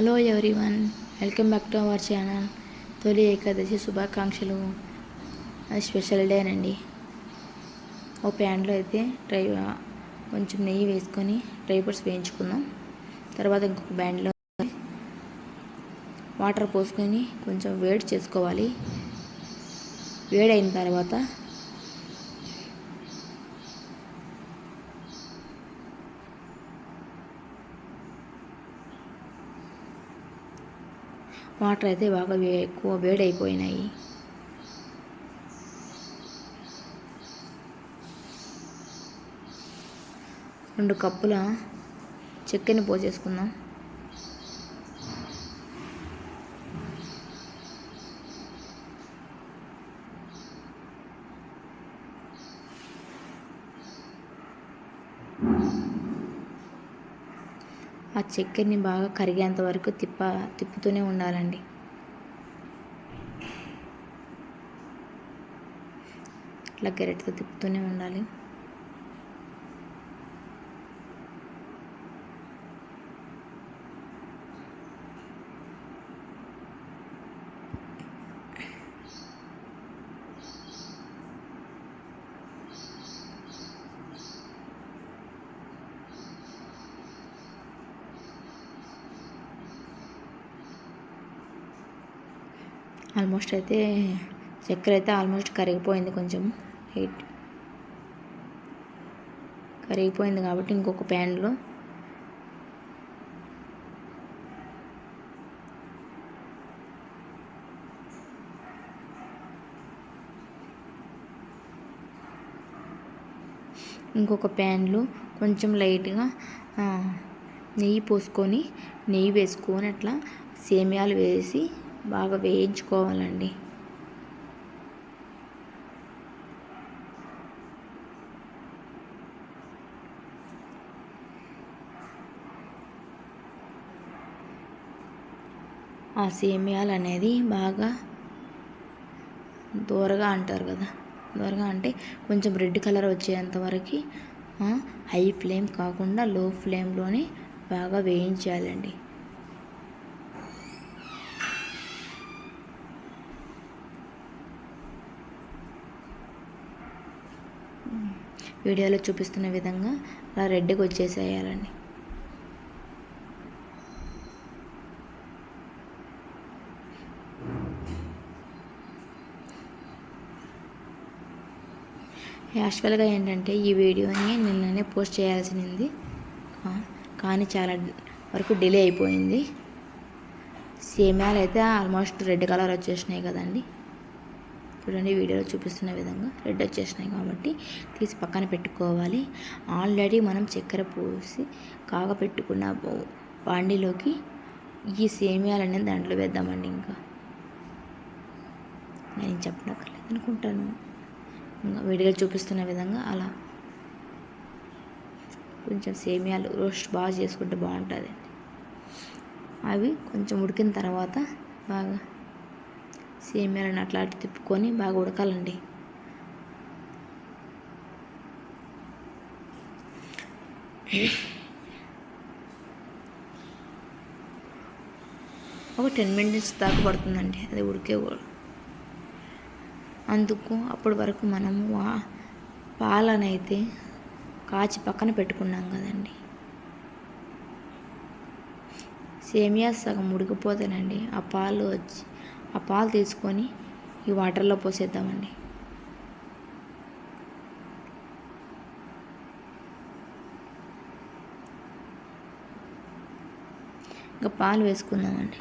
Hello everyone welcome back to our channel Tholi Ekadashi శుభాకాంక్షలు. అది special డేనండి ఓ ప్యాన్లో అయితే డ్రై కొంచెం నెయ్యి వేసుకొని డ్రై ఫ్రూట్స్ వేయించుకుందాం. తర్వాత ఇంకొక బ్యాండ్లో వాటర్ పోసుకొని కొంచెం వేడి చేసుకోవాలి. వేడైన తర్వాత వాటర్ అయితే బాగా వే ఎక్కువ వేడైపోయినాయి. రెండు కప్పుల చెక్కని పోసేసుకుందాం. ఆ చక్కెరని బాగా కరిగేంత వరకు తిప్ప తిప్పుతూనే ఉండాలండి. ఇట్లా గెరెట్తో తిప్పుతూనే ఉండాలి. ఆల్మోస్ట్ అయితే చక్కెర అయితే ఆల్మోస్ట్ కరిగిపోయింది కొంచెం హీట్. కరిగిపోయింది కాబట్టి ఇంకొక ప్యాన్లో ఇంకొక ప్యాన్లో కొంచెం లైట్గా నెయ్యి పోసుకొని నెయ్యి వేసుకొని అట్లా సేమియాలు వేసి బాగా వేయించుకోవాలండి. ఆ సేమియాలు అనేది బాగా దూరగా అంటారు కదా. దూరగా అంటే కొంచెం రెడ్ కలర్ వచ్చేంత వరకు హై ఫ్లేమ్ కాకుండా లో ఫ్లేమ్లోనే బాగా వేయించాలండి. వీడియోలో చూపిస్తున్న విధంగా అలా రెడ్గా వచ్చేసేయాలండి. యాక్చువల్గా ఏంటంటే ఈ వీడియోని నిన్ననే పోస్ట్ చేయాల్సింది కానీ చాలా వరకు డిలే అయిపోయింది. సేమ్యాలు అయితే ఆల్మోస్ట్ రెడ్ కలర్ వచ్చేసినాయి కదండి. చూడండి వీడియోలో చూపిస్తున్న విధంగా రెడ్ వచ్చేసినాయి కాబట్టి తీసి పక్కన పెట్టుకోవాలి. ఆల్రెడీ మనం చక్కెర పోసి కాగపెట్టుకున్న బాండిలోకి ఈ సేమియాలు అనేది దాంట్లో వేద్దామండి ఇంకా. నేను చెప్పనక్కర్లేదు అనుకుంటాను. ఇంకా వేడిగా చూపిస్తున్న విధంగా అలా కొంచెం సేమియాలు రోస్ట్ బాగా చేసుకుంటే బాగుంటుంది. అవి కొంచెం ఉడికిన తర్వాత బాగా సేమియాలను అట్లా అటు తిప్పుకొని బాగా ఉడకాలండి. ఒక టెన్ మినిట్స్ దాకా పడుతుందండి అది ఉడికే అందుకు అప్పటి వరకు మనము పాలనైతే కాచి పక్కన పెట్టుకున్నాం కదండి. సేమియా సగం ఉడికిపోతేనండి ఆ పాలు వచ్చి ఆ ఆ పాలు తీసుకొని ఈ వాటర్లో పోసేద్దామండి. ఇంకా పాలు వేసుకుందామండి.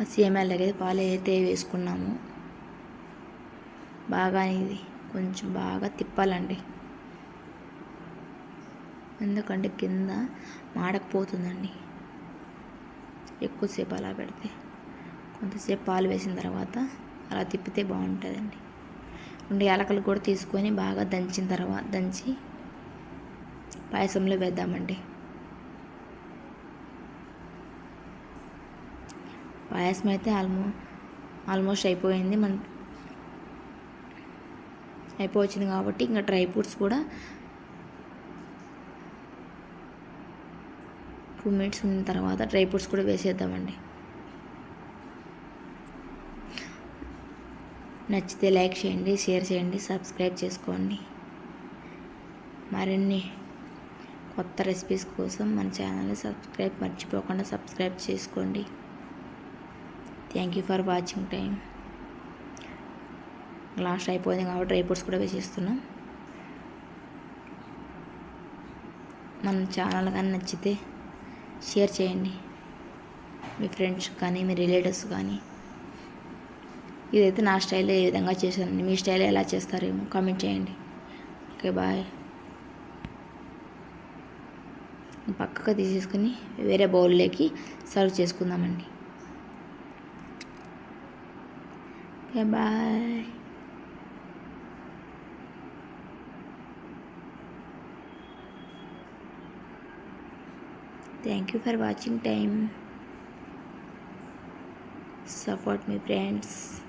ఆ సేమ్యాలకి పాలు అయితే వేసుకున్నాము. బాగా ఇది కొంచెం బాగా తిప్పాలండి. ఎందుకంటే కింద మాడకపోతుందండి. ఎక్కువసేపు అలా పెడితే. కొంతసేపు పాలు వేసిన తర్వాత అలా తిప్పితే బాగుంటుందండి. రెండు యాలకలు కూడా తీసుకొని బాగా దంచిన తర్వాత దంచి పాయసంలో వేద్దామండి. పాయసం అయితే ఆల్మో ఆల్మోస్ట్ అయిపోయింది. మన అయిపోవచ్చింది కాబట్టి ఇంకా డ్రై ఫ్రూట్స్ కూడా టూ మినిట్స్ ఉన్న తర్వాత డ్రై ఫ్రూట్స్ కూడా వేసేద్దామండి. నచ్చితే లైక్ చేయండి షేర్ చేయండి సబ్స్క్రైబ్ చేసుకోండి. మరిన్ని కొత్త రెసిపీస్ కోసం మన ఛానల్ని సబ్స్క్రైబ్ మర్చిపోకుండా సబ్స్క్రైబ్ చేసుకోండి. Thank you for watching time. Last అయిపోయింది కాబట్టి డ్రై ఫ్రూట్స్ కూడా వేసేస్తున్నాం మన ఛానల్ కానీ నచ్చితే షేర్ చేయండి. మీ ఫ్రెండ్స్ కానీ మీ రిలేటివ్స్ కానీ. ఇదైతే నా స్టైల్లో ఏ విధంగా చేశానండి మీ స్టైల్ ఎలా చేస్తారేమో కామెంట్ చేయండి. Okay bye. పక్కకు తీసేసుకుని వేరే బౌల్లోకి సర్వ్ చేసుకుందామండి. Okay bye. thank you for watching. Time. Support me friends.